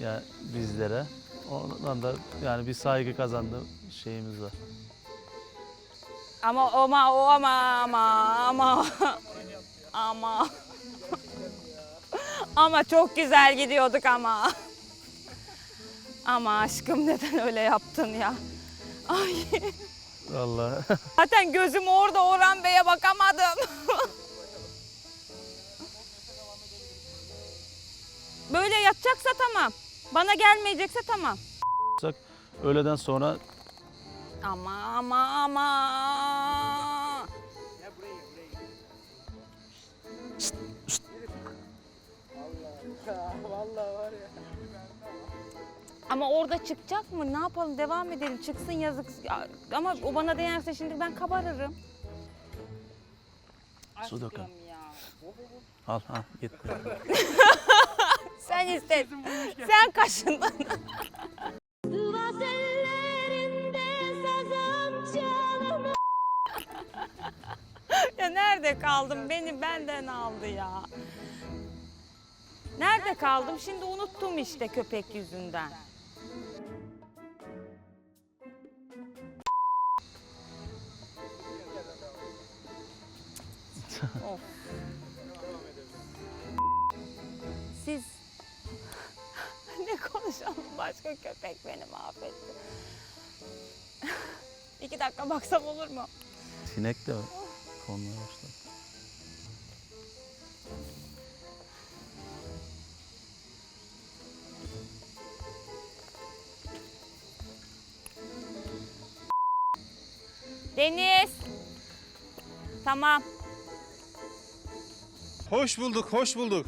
yani bizlere. Ondan da yani bir saygı kazandı şeyimiz var. Ama ama o ama ama ama ama ama çok güzel gidiyorduk ama. Ama aşkım neden öyle yaptın ya? Ay Vallahi zaten gözüm orada Orhan Bey'e bakamadım. Böyle yatacaksa tamam. Bana gelmeyecekse tamam. öğleden sonra Ama ama ama. Ama orada çıkacak mı? Ne yapalım? Devam edelim. Çıksın yazık. Ama o bana değerse şimdi ben kabarırım. Su dökün. Al al gitti. Sen istedin. Sen kaşındın. Ya nerede kaldım? Beni benden aldı ya. Nerede kaldım? Şimdi unuttum işte köpek yüzünden. of. Ne konuşalım başka köpek beni mahvetti. İki dakika baksam olur mu? Sinek de konmaya başladı. Deniz. Tamam. Hoş bulduk, hoş bulduk.